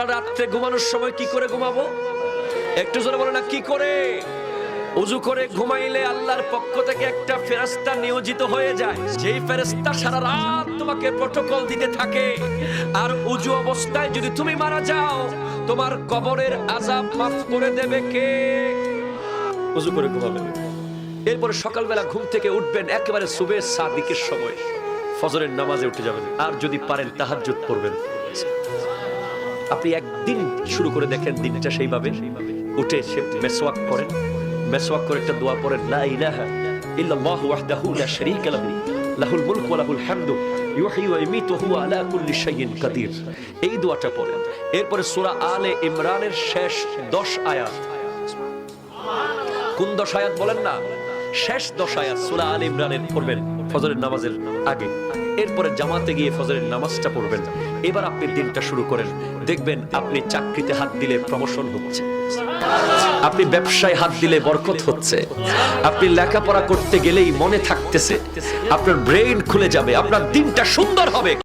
আমরা রাত্রে ঘুমানোর সময় কি করে ঘুমাবো? একটু জোরে বলে না, কি করে? উজু করে ঘুমাইলে আল্লাহর পক্ষ থেকে একটা ফেরেশতা নিয়োজিত হয়ে যায়। যেই ফেরেশতা সারা রাত তোমাকে প্রটোকল দিতে থাকে। আর উজু অবস্থায় যদি তুমি মারা যাও, তোমার কবরের আযাব মাফ করে দেবে কে? উজু করে ঘুমাবেন এরপরে সকালবেলা ঘুম থেকে উঠবেন একেবারে সুবে সাদিকের সময়। ফজরের নামাজে উঠে যাবেন। আর যদি পারেন তাহাজ্জুদ পড়বেন। আপনি একদিন শুরু করে দেখেন দিনটা সেইভাবে। উঠে সে মেসওয়াক করেন মেসওয়াক করে একটা দোয়া পড়েন, লা ইলাহা ইল্লাল্লাহু ওয়াহদাহু লা শারীকা লাহু, লাহুল মুলকু ওয়া লাহুল হামদু ইউহয়ি ওয়া ইউমীতু ওয়া হুয়া আলা কুল্লি শাইইন কাদির। এই দোয়াটা পড়েন। এরপরে সূরা আলে ইমরানের শেষ 10 আয়াত। কোন দশ আয়াত বলেন না? শেষ দশ আয়াত সূরা আলে ইমরানের পড়বেন ফজরের নামাজের আগে। এরপরে জামাতে গিয়ে ফজরের নামাজটা পড়বেন। এবার আপনি দিনটা শুরু করেন। দেখবেন আপনি চাকরিতে হাত দিলে প্রমোশন হচ্ছে। আপনি ব্যবসায় হাত দিলে বরকত হচ্ছে। আপনি লেখাপড়া করতে গেলেই মনে থাকতেছে। আপনার ব্রেইন খুলে যাবে। আপনার দিনটা সুন্দর হবে।